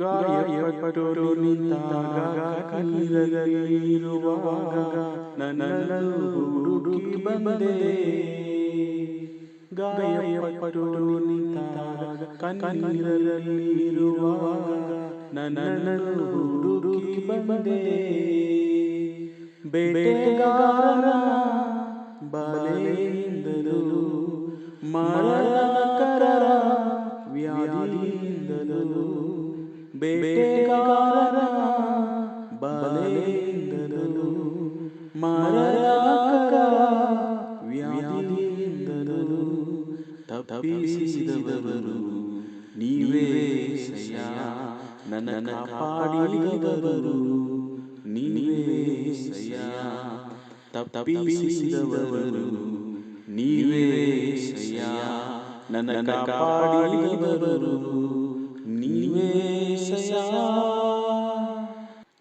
ಗಾಯಪಟ್ಟು ನಿಂತಾಗ ಕಣ್ಣೀರಲ್ಲಿರುವಾಗ ನನ್ನನ್ನು ಹುಡುಕಿ ಬಂದೆ ಗಾಯಪಟ್ಟು ನಿಂತಾಗ ಕಣ್ಣೀರಲ್ಲಿರುವಾಗ ನನ್ನನ್ನು ಹುಡುಕಿ ಬಂದೆ ಬೇಟೆಗಾರನ ಬಲೆಯಿಂದಲೂ ಮರಣಕರ ವ್ಯಾಧಿಯಿಂದಲೂ ಬೇಟೆಗಾರನ ಬಲೆಯಿಂದಲೂ ಮರಣಕರ ವ್ಯಾಧಿಯಿಂದಲೂ ತಪ್ಪಿಸಿದವರು. ನೀವೇ ಸಯ್ಯ, ನನ್ನ ಕಾಪಾಡಿದವರು. ನೀವೇ ಸಯ್ಯ, ತಪ್ಪಿಸಿದವರು. ನೀವೇ ಸಯ್ಯ, ನನ್ನ ಕಾಪಾಡಿದವರು.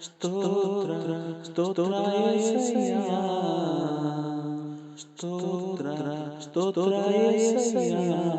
Στότρα, στότρα στο στότρα, στότρα Ιεσαία,